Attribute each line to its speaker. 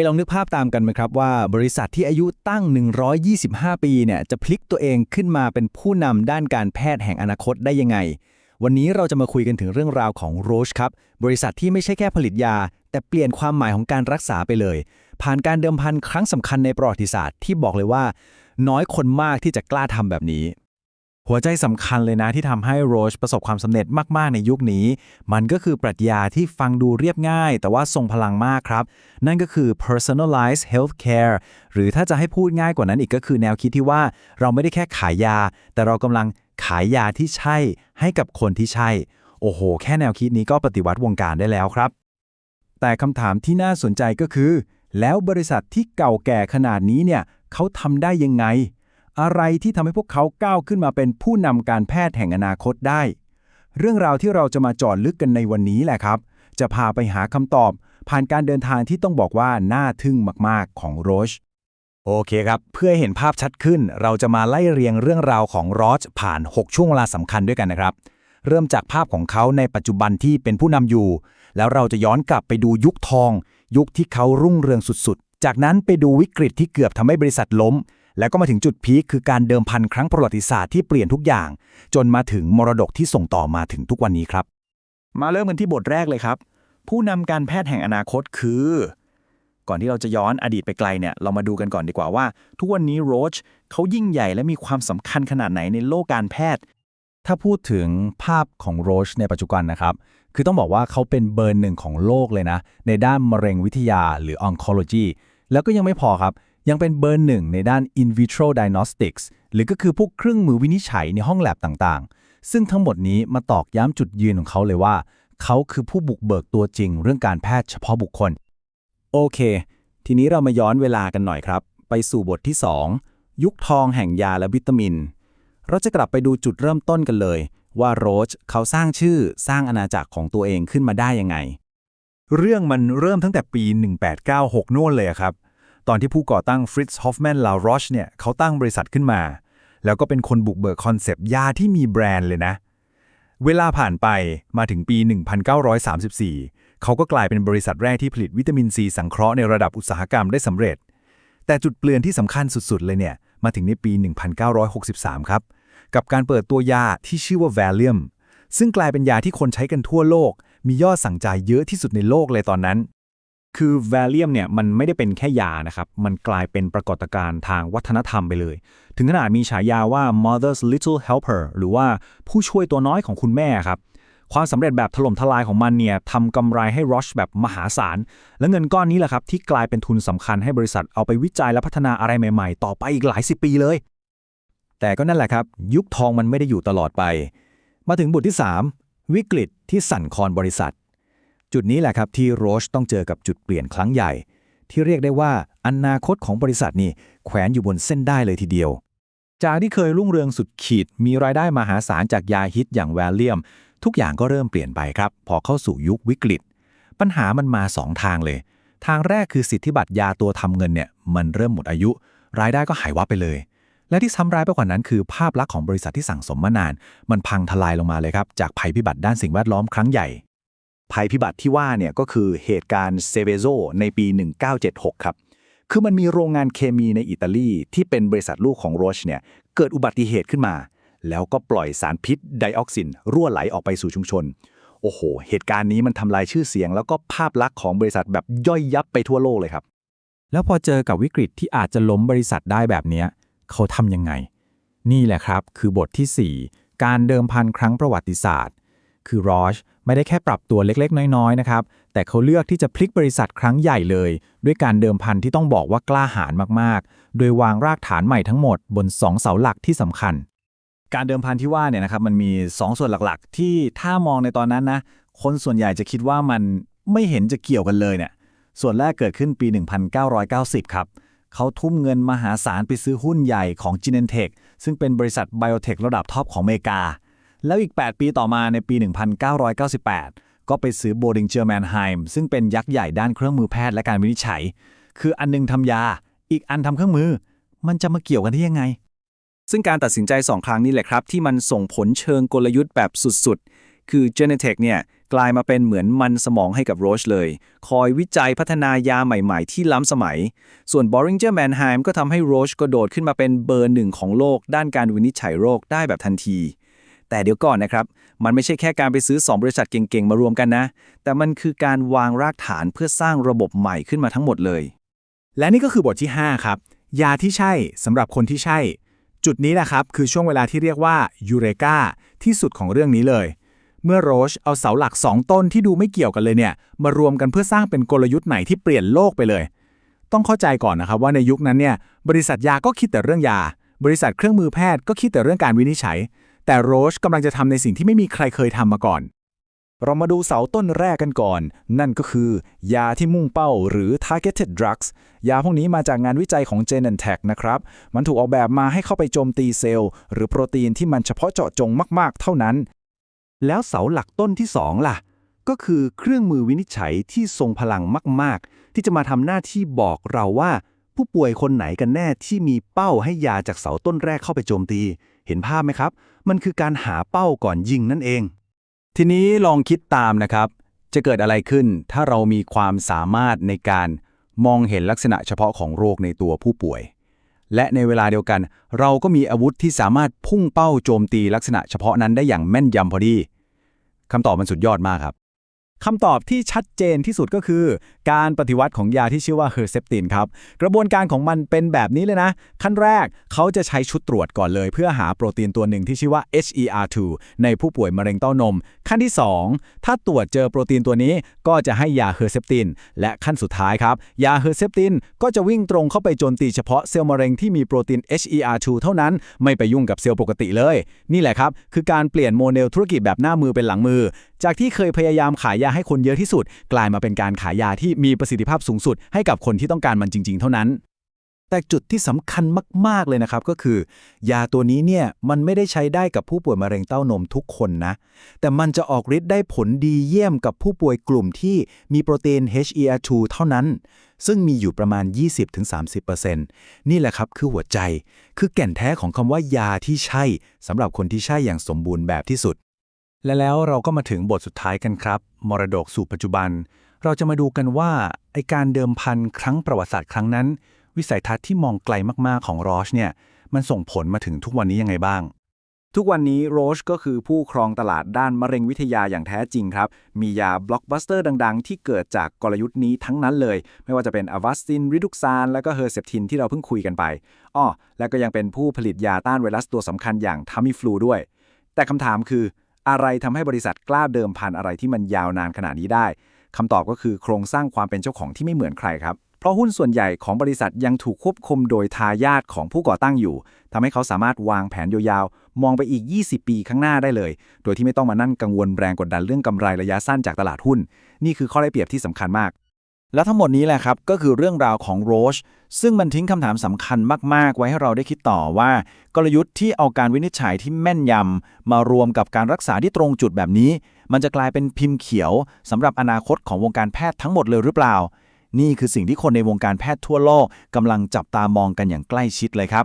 Speaker 1: ยลองนึกภาพตามกันไหมครับว่าบริษัทที่อายุตั้ง 125 ปีเนี่ยจะพลิกตัวเองขึ้นมาเป็นผู้นำด้านการแพทย์แห่งอนาคตได้ยังไง วันนี้เราจะมาคุยกันถึงเรื่องราวของโรชครับ บริษัทที่ไม่ใช่แค่ผลิตยา แต่เปลี่ยนความหมายของการรักษาไปเลย ผ่านการเดิมพันครั้งสำคัญในประวัติศาสตร์ที่บอกเลยว่า น้อยคนมากที่จะกล้าทำแบบนี้
Speaker 2: หัวใจสำคัญเลยนะที่ทำให้โรชประสบความสำเร็จมาก ๆ ในยุคนี้ มันก็คือปรัชญาที่ฟังดูเรียบง่าย แต่ว่าทรงพลังมากครับ นั่นก็คือ personalized healthcare หรือถ้าจะให้พูดง่ายกว่านั้นอีกก็คือแนวคิดที่ว่าเราไม่ได้แค่ขายยา แต่เรากำลังขายยาที่ใช่ให้กับคนที่ใช่ โอ้โห แค่แนวคิดนี้ก็ปฏิวัติวงการได้แล้วครับ แต่คำถามที่น่าสนใจก็คือ แล้วบริษัทที่เก่าแก่ขนาดนี้เนี่ยเขาทำได้ยังไง อะไรที่ทำให้พวกเขาก้าวขึ้นมาเป็นผู้นำการแพทย์แห่งอนาคตได้ เรื่องราวที่เราจะมาจอดลึกกันในวันนี้แหละครับ จะพาไปหาคำตอบ ผ่านการเดินทางที่ต้องบอกว่าน่าทึ่งมากๆของโรชโอเคครับ เพื่อให้เห็นภาพชัดขึ้น เราจะมาไล่เรียงเรื่องราวของโรชผ่าน 6 ช่วงเวลาสำคัญด้วยกันนะครับ เริ่มจากภาพของเขาในปัจจุบันที่เป็นผู้นำอยู่ แล้วเราจะย้อนกลับไปดูยุคทอง ยุคที่เขารุ่งเรืองสุดๆ จากนั้นไปดูวิกฤตที่เกือบทำให้บริษัทล้ม แล้วก็มาถึงจุดพีคคือการเดิมพันครั้งประวัติศาสตร์ที่เปลี่ยนทุกอย่าง จนมาถึงมรดกที่ส่งต่อมาถึงทุกวันนี้ครับ มาเริ่มกันที่บทแรกเลยครับ ผู้นำการแพทย์แห่งอนาคตคือ ก่อนที่เราจะย้อนอดีตไปไกลเนี่ยเรามาดูกันก่อนดีกว่าว่า ทุกวันนี้โรชเขายิ่งใหญ่และมีความสำคัญขนาดไหนในโลกการแพทย์ ถ้าพูดถึงภาพของโรชในปัจจุบันนะครับคือต้องบอกว่าเขาเป็นเบอร์หนึ่งของโลกเลยนะ ในด้านมะเร็งวิทยาหรือ oncology แล้วก็ยังไม่พอครับ ยังเป็นเบอร์หนึ่งในด้าน in vitro diagnostics หรือก็คือพวกเครื่องมือวินิจฉัยในห้องแลบต่างๆ ซึ่งทั้งหมดนี้มาตอกย้ำจุดยืนของเขาเลยว่า เขาคือผู้บุกเบิกตัวจริง เรื่องการแพทย์เฉพาะบุคคล โอเค ทีนี้เรามาย้อนเวลากันหน่อยครับ ไปสู่บทที่ 2 ยุคทองแห่งยาและวิตามิน เราจะกลับไปดูจุดเริ่มต้นกันเลย ว่าโรชเขาสร้างชื่อสร้างอาณาจักรของตัวเองขึ้นมาได้ยังไง เรื่องมันเริ่มตั้งแต่ปี 1896 โน่นเลยครับ ตอนที่ผู้ก่อตั้งฟริตซ์ฮอฟแมนลาโรชเนี่ยเขาตั้งบริษัทขึ้นมา แล้วก็เป็นคนบุกเบิกคอนเซปต์ยาที่มีแบรนด์เลยนะ เวลาผ่านไปมาถึงปี 1934 เขาก็กลายเป็นบริษัทแรกที่ผลิตวิตามินซีสังเคราะห์ในระดับอุตสาหกรรมได้สำเร็จ แต่จุดเปลี่ยนที่สำคัญสุดๆ เลยเนี่ยมาถึงในปี 1963 ครับ กับการเปิดตัวยาที่ชื่อว่า Valium ซึ่งกลายเป็นยาที่คนใช้กันทั่วโลก มียอดสั่งจ่ายเยอะที่สุดในโลกเลยตอนนั้น คือ Valium เนี่ยมันไม่ได้เป็นแค่ยานะครับ มันกลายเป็นปรากฏการณ์ทางวัฒนธรรมไปเลย ถึงขนาดมีฉายาว่า Mother's Little Helper หรือว่าผู้ช่วยตัวน้อยของคุณแม่ครับ ความสำเร็จแบบถล่มทลายของมันเนี่ยทำกำไรให้ Roche แบบมหาศาล และเงินก้อนนี้แหละครับ ที่กลายเป็นทุนสำคัญให้บริษัทเอาไปวิจัยและพัฒนาอะไรใหม่ๆ ต่อไปอีกหลายสิบปีเลย แต่ก็นั่นแหละครับ ยุคทองมันไม่ได้อยู่ตลอดไป มาถึงบทที่ 3 วิกฤตที่สั่นคลอนบริษัท จุดนี้แหละครับที่โรชต้องเจอกับจุดเปลี่ยนครั้งใหญ่ ที่เรียกได้ว่าอนาคตของบริษัทนี่แขวนอยู่บนเส้นได้เลยทีเดียว จากที่เคยรุ่งเรืองสุดขีด มีรายได้มหาศาลจากยาฮิตอย่างแวลเลียม ทุกอย่างก็เริ่มเปลี่ยนไปครับ พอเข้าสู่ยุควิกฤต ปัญหามันมา 2 ทางเลย ทางแรกคือสิทธิบัตรยาตัวทำเงินเนี่ยมันเริ่มหมดอายุ รายได้ก็หายวับไปเลยและที่ซ้ำร้ายไปกว่านั้นคือภาพลักษณ์ของบริษัทที่สั่งสมมานาน มันพังทลายลงมาเลยครับ จากภัยพิบัติด้านสิ่งแวดล้อมครั้งใหญ่ ภัยพิบัติที่ว่าเนี่ยก็คือเหตุการณ์เซเวโซในปี 1976 ครับ คือมันมีโรงงานเคมีในอิตาลีที่เป็นบริษัทลูกของโรชเนี่ยเกิดอุบัติเหตุขึ้นมา แล้วก็ปล่อยสารพิษไดออกซิน รั่วไหลออกไปสู่ชุมชน โอ้โห เหตุการณ์นี้มันทำลายชื่อเสียง แล้วก็ภาพลักษณ์ของบริษัทแบบย่อยยับไปทั่วโลกเลยครับ แล้วพอเจอกับวิกฤตที่อาจจะล้มบริษัทได้แบบนี้เขาทำยังไง นี่แหละครับคือบทที่ 4 การเดิมพันครั้งประวัติศาสตร์ คือรอช ไม่ได้แค่ปรับตัวเล็กๆ น้อยๆนะครับแต่เขาเลือกที่จะพลิกบริษัทครั้งใหญ่เลย ด้วยการเดิมพันที่ต้องบอกว่ากล้าหาญมากๆ โดยวางรากฐานใหม่ทั้งหมดบน 2 เสาหลักที่สำคัญ การเดิมพันที่ว่าเนี่ยนะครับมันมี 2 ส่วนหลักๆ ที่ถ้ามองในตอนนั้นนะคนส่วนใหญ่จะคิดว่ามันไม่เห็นจะเกี่ยวกันเลยเนี่ยส่วนแรกเกิดขึ้นปี 1990 ครับเขาทุ่มเงินมหาศาลไปซื้อหุ้นใหญ่ของ g e n e n t e c h ซึ่งเป็นบริษัทไบโอเทคระดับท็อปของอเมริกา แล้วอีก 8 ปีต่อมาในปี 1998 ก็ไปซื้อโบดิงเจอร์แมนไฮม์ซึ่งเป็นยักษ์ใหญ่ด้านเครื่องมือแพทย์และการวินิจฉัย คืออันนึงทำยา อีกอันทำเครื่องมือ มันจะมาเกี่ยวกันได้ยังไง ซึ่งการตัดสินใจ 2 ครั้งนี้แหละครับ ที่มันส่งผลเชิงกลยุทธ์แบบสุดๆ คือ g e n e t e c เนี่ยกลายมาเป็นเหมือนมันสมองให้กับโรชเลย คอยวิจัยพัฒนายาใหม่ๆ ที่ล้ำสมัย ส่วน Boehringer Mannheim ก็ทำให้โรชกระโดดขึ้นมาเป็นเบอร์หนึ่งของโลก ด้านการวินิจฉัยโรคได้แบบทันที แต่เดี๋ยวก่อนนะครับ มันไม่ใช่แค่การไปซื้อ 2 บริษัทเก่งๆ มารวมกันนะ แต่มันคือการวางรากฐานเพื่อสร้างระบบใหม่ขึ้นมาทั้งหมดเลย
Speaker 3: และนี่ก็คือบทที่ 5 ครับ ยาที่ใช่สำหรับคนที่ใช่ จุดนี้แหละครับ คือช่วงเวลาที่เรียกว่ายูเรกาที่สุดของเรื่องนี้เลย เมื่อโรชเอาเสาหลัก 2 ต้นที่ดูไม่เกี่ยวกันเลยเนี่ยมารวมกันเพื่อสร้างเป็นกลยุทธ์ไหนที่เปลี่ยนโลกไปเลย ต้องเข้าใจก่อนนะครับว่าในยุคนั้นเนี่ยบริษัทยาก็คิดแต่เรื่องยา บริษัทเครื่องมือแพทย์ก็คิดแต่เรื่องการวินิจฉัย แต่โรชกำลังจะทำในสิ่งที่ไม่มีใครเคยทำมาก่อน
Speaker 1: เรามาดูเสาต้นแรกกันก่อน นั่นก็คือ ยาที่มุ่งเป้าหรือ targeted drugs ยาพวกนี้มาจากงานวิจัยของ Genentech นะครับ มันถูกออกแบบมาให้เข้าไปโจมตีเซลล์หรือโปรตีนที่มันเฉพาะเจาะจงมาก ๆ เท่านั้น แล้วเสาหลักต้นที่ 2 ล่ะ ก็คือเครื่องมือวินิจฉัยที่ทรงพลังมาก ๆ ที่จะมาทำหน้าที่บอกเราว่าผู้ป่วยคนไหนกันแน่ที่มีเป้าให้ยาจากเสาต้นแรกเข้าไปโจมตี เห็นภาพไหมครับ มันคือการหาเป้าก่อนยิงนั่นเอง ทีนี้ลองคิดตามนะครับ จะเกิดอะไรขึ้นถ้าเรามีความสามารถในการมองเห็นลักษณะเฉพาะของโรคในตัวผู้ป่วย และในเวลาเดียวกัน เราก็มีอาวุธที่สามารถพุ่งเป้าโจมตีลักษณะเฉพาะนั้นได้อย่างแม่นยำพอดีคำตอบมันสุดยอดมากครับ คำตอบที่ชัดเจนที่สุดก็คือ การปฏิวัติของยาที่ชื่อว่าเฮอร์เซปตินครับ กระบวนการของมันเป็นแบบนี้เลยนะ ขั้นแรกเขาจะใช้ชุดตรวจก่อนเลย เพื่อหาโปรตีนตัวหนึ่งที่ชื่อว่า HER2 ในผู้ป่วยมะเร็งเต้านม ขั้นที่ 2 ถ้าตรวจเจอโปรตีนตัวนี้ก็จะให้ยาเฮอร์เซปติน และขั้นสุดท้ายครับ ยาเฮอร์เซปตินก็จะวิ่งตรงเข้าไปโจมตีเฉพาะเซลล์มะเร็งที่มีโปรตีน HER2 เท่านั้น ไม่ไปยุ่งกับเซลล์ปกติเลย นี่แหละครับ คือการเปลี่ยนโมเดลธุรกิจแบบหน้ามือเป็นหลังมือ จากที่เคยพยายามขายยาให้คนเยอะที่สุด กลายมาเป็นการขายยาที่มีประสิทธิภาพสูงสุด ให้กับคนที่ต้องการมันจริง ๆ เท่านั้น แต่จุดที่สำคัญมาก ๆ เลยนะครับก็คือ ยาตัวนี้เนี่ยมันไม่ได้ใช้ได้กับผู้ป่วยมะเร็งเต้านมทุกคนนะ แต่มันจะออกฤทธิ์ได้ผลดีเยี่ยมกับผู้ป่วยกลุ่มที่มีโปรตีน HER2 เท่านั้น ซึ่งมีอยู่ประมาณ 20-30%นี่แหละครับคือหัวใจ คือแก่นแท้ของคำว่ายาที่ใช่สำหรับคนที่ใช่อย่างสมบูรณ์แบบที่สุด และแล้วเราก็มาถึงบทสุดท้ายกันครับ มรดกสู่ปัจจุบัน เราจะมาดูกันว่าไอการเดิมพันครั้งประวัติศาสตร์ครั้งนั้น วิสัยทัศน์ที่มองไกลมากๆของรอชเนี่ยมันส่งผลมาถึงทุกวันนี้ยังไงบ้าง ทุกวันนี้โรชก็คือผู้ครองตลาดด้านมะเร็งวิทยาอย่างแท้จริงครับ มียาบล็อกบัสเตอร์ดัง ๆ ที่เกิดจากกลยุทธ์นี้ทั้งนั้นเลย ไม่ว่าจะเป็นอวัสติน ริดุกซาน และก็เฮอร์เซปทินที่เราเพิ่งคุยกันไปอ้อและก็ยังเป็นผู้ผลิตยาต้านไวรัสตัวสำคัญอย่างทามิฟลูด้วย แต่คำถามคือ อะไรทำให้บริษัทกล้าเดิมพันอะไรที่มันยาวนานขนาดนี้ได้คำตอบก็คือโครงสร้างความเป็นเจ้าของที่ไม่เหมือนใครครับ เพราะหุ้นส่วนใหญ่ของบริษัทยังถูกควบคุมโดยทายาทของผู้ก่อตั้งอยู่ทำให้เขาสามารถวางแผนยาวๆ มองไปอีก 20 ปีข้างหน้าได้เลย โดยที่ไม่ต้องมานั่งกังวลแรงกดดันเรื่องกำไรระยะสั้นจากตลาดหุ้น นี่คือข้อได้เปรียบที่สำคัญมาก และทั้งหมดนี้แหละครับ ก็คือเรื่องราวของโรช ซึ่งมันทิ้งคำถามสำคัญมาก ๆ ไว้ให้เราได้คิดต่อว่า กลยุทธ์ที่เอาการวินิจฉัยที่แม่นยำ มารวมกับการรักษาที่ตรงจุดแบบนี้ มันจะกลายเป็นพิมพ์เขียวสำหรับอนาคตของวงการแพทย์ทั้งหมดเลยหรือเปล่า นี่คือสิ่งที่คนในวงการแพทย์ทั่วโลกกำลังจับตามองกันอย่างใกล้ชิดเลยครับ